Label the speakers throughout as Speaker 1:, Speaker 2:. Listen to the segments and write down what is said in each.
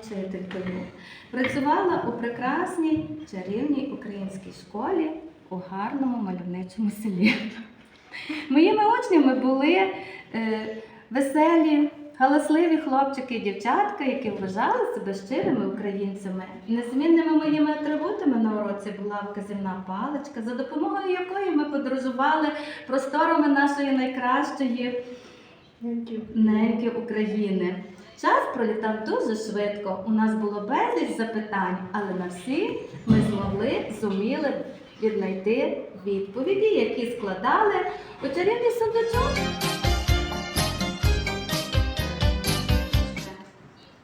Speaker 1: Вчителькою. Працювала у прекрасній чарівній українській школі у гарному мальовничому селі. Моїми учнями були е, веселі, галасливі хлопчики і дівчатка, які вважали себе щирими українцями. Незмінними моїми атрибутами на уроці була вказівна паличка, за допомогою якої ми подорожували просторами нашої найкращої неньки України. Час пролітав дуже швидко. У нас було безліч запитань, але на всі ми змогли, зуміли віднайти відповіді, які складали у чарівний сундучок.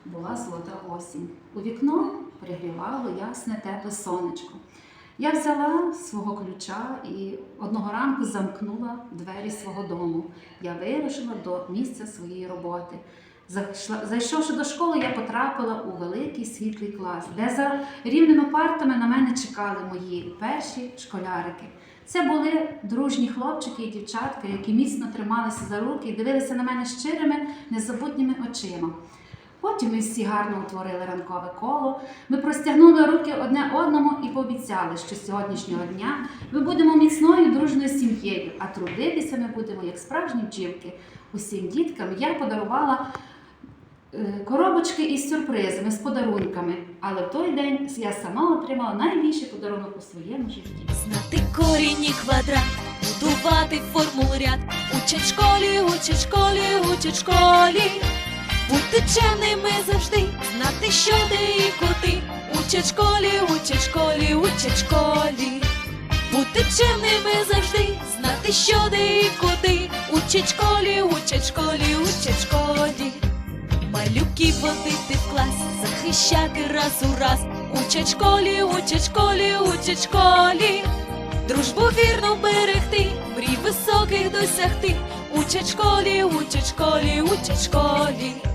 Speaker 2: Була золота осінь. У вікно пригрівало ясне тепле сонечко. Я взяла свого ключа і одного ранку замкнула двері свого дому. Я вирушила до місця своєї роботи. Зайшовши до школи, я потрапила у великий світлий клас, де за рівними партами на мене чекали мої перші школярики. Це були дружні хлопчики і дівчатка, які міцно трималися за руки і дивилися на мене щирими, незабутніми очима. Потім ми всі гарно утворили ранкове коло. Ми простягнули руки одне одному і пообіцяли, що з сьогоднішнього дня ми будемо міцною дружною сім'єю, а трудитися ми будемо як справжні вчівки. Усім діткам я подарувала коробочки із сюрпризами, з подарунками. Але в той день я сама отримала найбільший подарунок у своєму житті.
Speaker 3: Знати корінь і квадрат, будувати формул ряд. Учать школі, учать школі, учать школі. Бути чемними завжди, знати, що де і куди. Учать школі, учать школі, учать школі. Бути чемними завжди, знати, що де і куди. Учать школі, учать школі, учать школі. Малюки водити в клас, захищати раз у раз. Учать школі, учать школі, учать школі. Дружбу вірно берегти, мрій високих досягти. Учать школі, учать школі, учать школі.